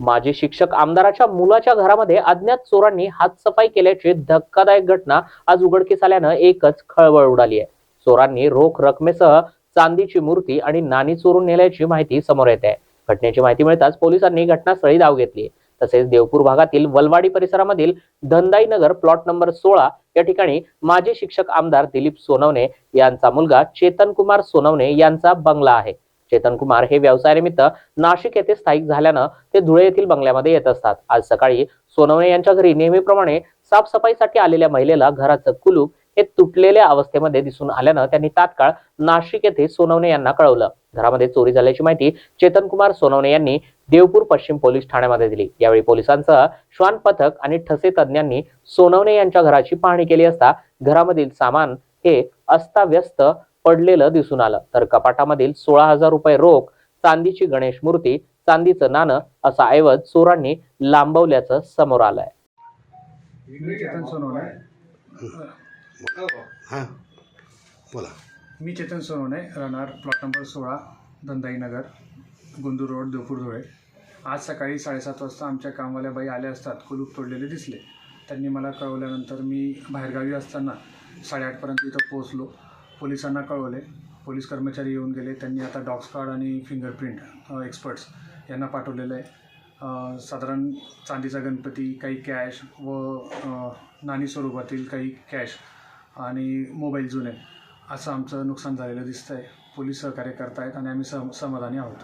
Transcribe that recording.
माजी शिक्षक आमदाराच्या मुलाच्या घरामध्ये अज्ञात चोरांनी हातसफाई केल्याची धक्कादायक घटना आज उघडकीस आल्यानं एकच खळबळ उडाली आहे. चोरांनी रोख रकमेसह चांदीची मूर्ती आणि नाणी चोरून नेल्याची माहिती समोर येते. आहे घटनेची माहिती मिळताच पोलिसांनी घटनास्थळी धाव घेतली. तसेच देवपूर भागातील वलवाडी परिसरामधील धंदाई नगर प्लॉट नंबर सोळा या ठिकाणी माजी शिक्षक आमदार दिलीप सोनवणे यांचा मुलगा चेतन कुमार सोनवणे यांचा बंगला आहे. चेतन कुमार हे व्यवसायानिमित्त नाशिक येथे स्थायिक झाल्यानं ते धुळे येथील बंगल्यामध्ये येत असतात. आज सकाळी सोनवणे यांच्या घरी नेहमीप्रमाणे साफसफाईसाठी आलेल्या महिलेला घराचं कुलूप हे तुटलेल्या अवस्थेमध्ये दिसून आल्यानं त्यांनी तात्काळ नाशिक येथे सोनवणे यांना कळवलं. घरामध्ये चोरी झाल्याची माहिती चेतन कुमार सोनवणे यांनी देवपूर पश्चिम पोलीस ठाण्यामध्ये दिली. यावेळी पोलिसांसह श्वान पथक आणि ठसे तज्ज्ञांनी सोनवणे यांच्या घराची पाहणी केली असता घरामधील सामान हे अस्ताव्यस्त पडलेलं दिसून आलं. तर कपाटामधील सोळा हजार रुपये रोख चांदीची गणेश मूर्ती चांदीचं नाणं असा ऐवज चोरांनी लांबवल्याचं समोर आलंय. मी चेतन सोनवणे. हां बोला. मी चेतन सोनवणे राहणार प्लॉट नंबर सोळा धंदाई नगर गुंदूर रोड देवपूर धुळे. आज सकाळी साडेसात वाजता आमच्या कामवाल्या बाई आल्या असतात. कुलूप तोडलेले दिसले. त्यांनी मला कळवल्यानंतर मी बाहेरगावी असताना साडेआठपर्यंत इथं पोहोचलो. पोलिसांना कळवले. पोलीस कर्मचारी येऊन गेले. त्यांनी आता डॉग स्क्वॉड आणि फिंगरप्रिंट एक्सपर्ट्स यांना पाठवलेलं आहे. साधारण चांदीचा गणपती काही कॅश व नाणी स्वरूपातील काही कॅश आणि मोबाईल जुने असं आमचं नुकसान झालेलं दिसतं आहे पोलीस सहकार्य करतायत आणि आम्ही सम समाधानी आहोत.